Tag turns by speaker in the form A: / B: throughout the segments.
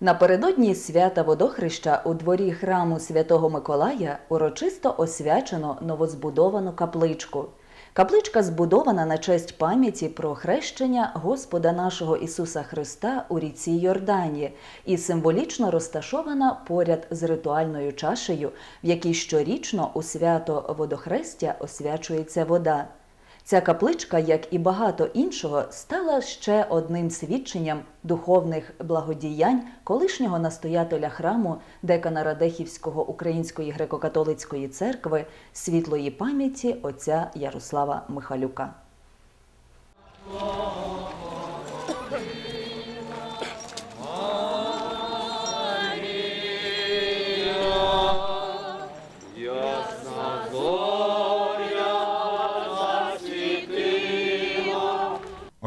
A: Напередодні свята водохреща у дворі храму Святого Миколая урочисто освячено новозбудовану капличку. Капличка збудована на честь пам'яті про хрещення Господа нашого Ісуса Христа у ріці Йордані і символічно розташована поряд з ритуальною чашею, в якій щорічно у свято водохрестя освячується вода. Ця капличка, як і багато іншого, стала ще одним свідченням духовних благодіянь колишнього настоятеля храму декана Радехівського Української греко-католицької церкви світлої пам'яті отця Ярослава Михалюка.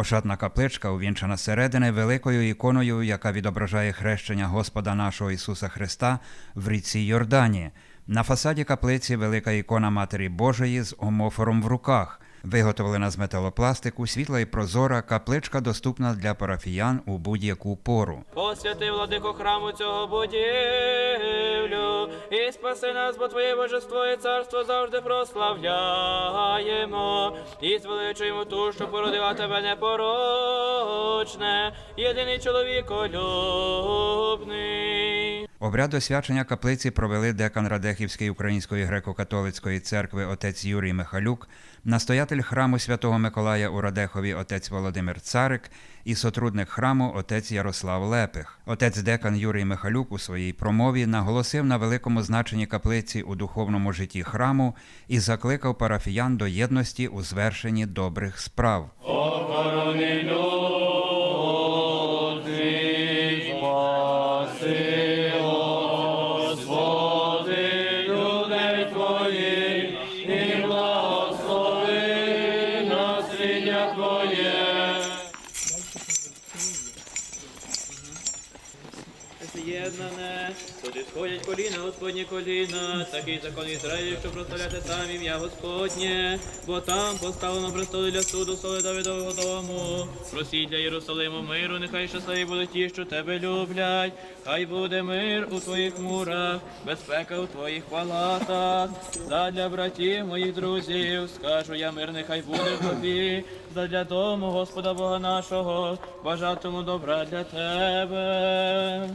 B: Ошатна капличка увінчана середини великою іконою, яка відображає хрещення Господа нашого Ісуса Христа в ріці Йордані. На фасаді каплиці велика ікона Матері Божої з омофором в руках. Виготовлена з металопластику, світла і прозора, капличка доступна для парафіян у будь-яку пору.
C: Посвяти владико храму цього будівлю, і спаси нас, бо Твоє божество і царство завжди прославляємо, і звеличуємо ту, що породила тебе непорочне, єдиний чоловіколюбний.
B: Обряд освячення каплиці провели декан Радехівської Української греко-католицької церкви отець Юрій Михалюк, настоятель храму Святого Миколая у Радехові отець Володимир Царик і сотрудник храму отець Ярослав Лепих. Отець декан Юрій Михалюк у своїй промові наголосив на великому значенні каплиці у духовному житті храму і закликав парафіян до єдності у звершенні добрих справ.
C: Охорони З'єднане, туди сходять коліна, Господні коліна, такий закон Ізраїлю, що прославляти там ім'я Господнє, бо там поставлено престоли для суду соли Давидового дому. Просіть для Єрусалиму миру, нехай щасливі будуть ті, що тебе люблять. Хай буде мир у твоїх мурах, безпека у твоїх палатах. Задля братів моїх друзів, скажу я мир, нехай буде в тобі. Задля дому Господа Бога нашого, бажатиму добра для тебе.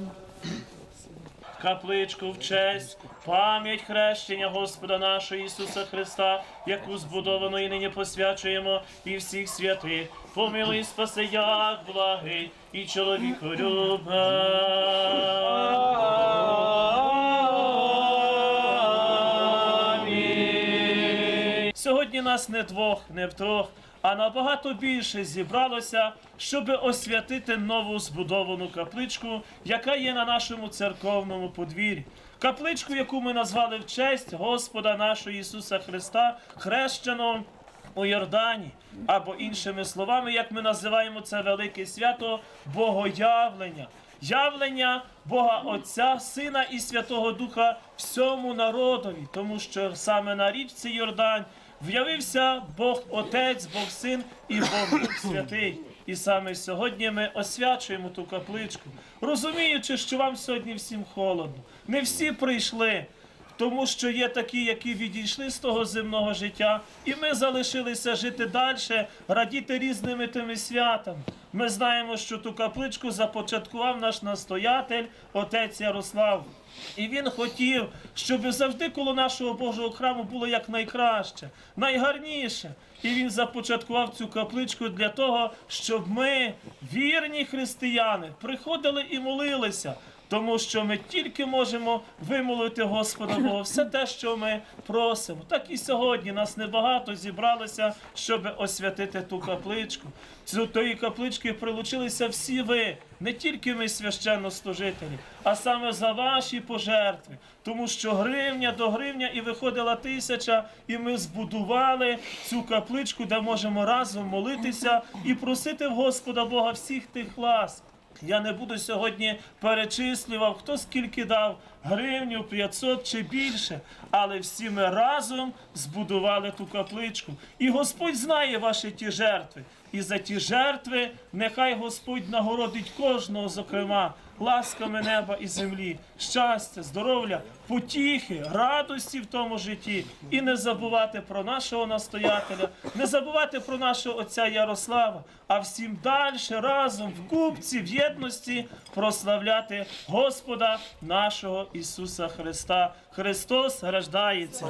D: Капличку в честь, пам'ять хрещення Господа нашого Ісуса Христа, яку збудовано і нині посвячуємо, і всіх святих. Помилуй, спаси, як благий і чоловіку чоловіколюбний. Сьогодні нас не двох, не втрьох, а набагато більше зібралося, щоб освятити нову збудовану капличку, яка є на нашому церковному подвір'ї. Капличку, яку ми назвали в честь Господа нашого Ісуса Христа, хрещеного у Йордані, або іншими словами, як ми називаємо це велике свято Богоявлення. Явлення Бога Отця, Сина і Святого Духа всьому народові, тому що саме на річці Йордань в'явився Бог Отець, Бог Син і Бог Святий. І саме сьогодні ми освячуємо ту капличку, розуміючи, що вам сьогодні всім холодно. Не всі прийшли, тому що є такі, які відійшли з того земного життя, і ми залишилися жити далі, радіти різними тими святами. Ми знаємо, що ту капличку започаткував наш настоятель, отець Ярослав. І він хотів, щоб завжди коло нашого Божого храму було якнайкраще, найгарніше. І він започаткував цю капличку для того, щоб ми, вірні християни, приходили і молилися. Тому що ми тільки можемо вимолити Господа Бога все те, що ми просимо. Так і сьогодні нас небагато зібралося, щоб освятити ту капличку. До тої каплички прилучилися всі ви, не тільки ми священнослужителі, а саме за ваші пожертви. Тому що гривня до гривня і виходила тисяча, і ми збудували цю капличку, де можемо разом молитися і просити в Господа Бога всіх тих ласк. Я не буду сьогодні перечислював, хто скільки дав гривню, 500 чи більше, але всі ми разом збудували ту капличку. І Господь знає ваші ті жертви. І за ті жертви нехай Господь нагородить кожного, зокрема, ласками неба і землі, щастя, здоров'я, потіхи, радості в тому житті. І не забувати про нашого настоятеля, не забувати про нашого отця Ярослава, а всім далі разом в купці, в єдності прославляти Господа нашого Ісуса Христа. Христос рождається.